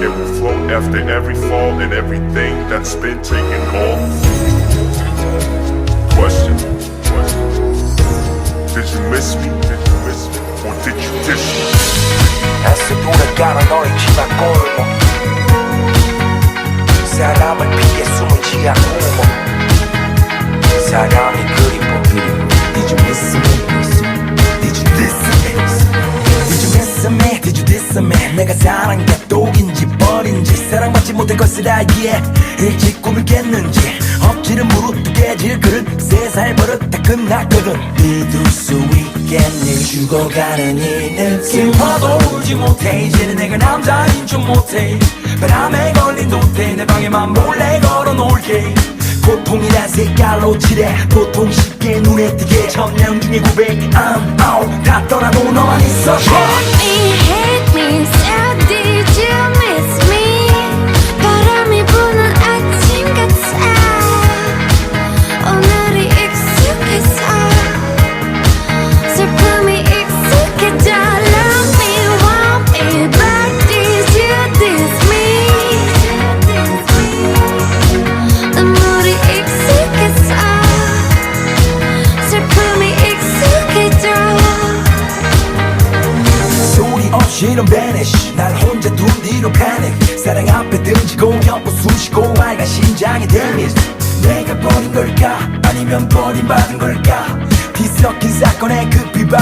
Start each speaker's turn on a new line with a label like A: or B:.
A: afterflow after every fall and everything that's been taken off. Question. Question. Did you miss me? Did you miss me? Or did you diss me?
B: 애써 돌아가는 너의 치마 골목 사람을 피해 숨을 지하 구멍 사랑이 그리워 Did you miss me? Did you diss me? Did you miss me? Did you diss me? 내가 사랑의 독인지 벌인지 사랑받지 못할 것을 알기에 일찍 꿈을 깼는지. 엎지는 무릎도 깨질 그릇 세살 버릇 다 끝났거든. 믿을 수 있겠니 죽어가는 이 느낌 화도 울지 못해. 이제는 내가 남자인 줄 못해. 바람에 걸린 도태 내 방에만 몰래 걸어 놓을게. 고통이란 색깔로 칠해. 보통 쉽게 눈에 띄게. 천명 중에 900 I'm out. 다 떠나도 너만 있어.
C: Hate me,
B: 소리 없이는 vanish. 날 혼자 둔 뒤로 panic. 사랑 앞에 등지고 옆으로 쑤시고 알가 심장이 damage 내가 버린 걸까? 아니면 버림받은 걸까? 뒤섞인 사건에 급히 발에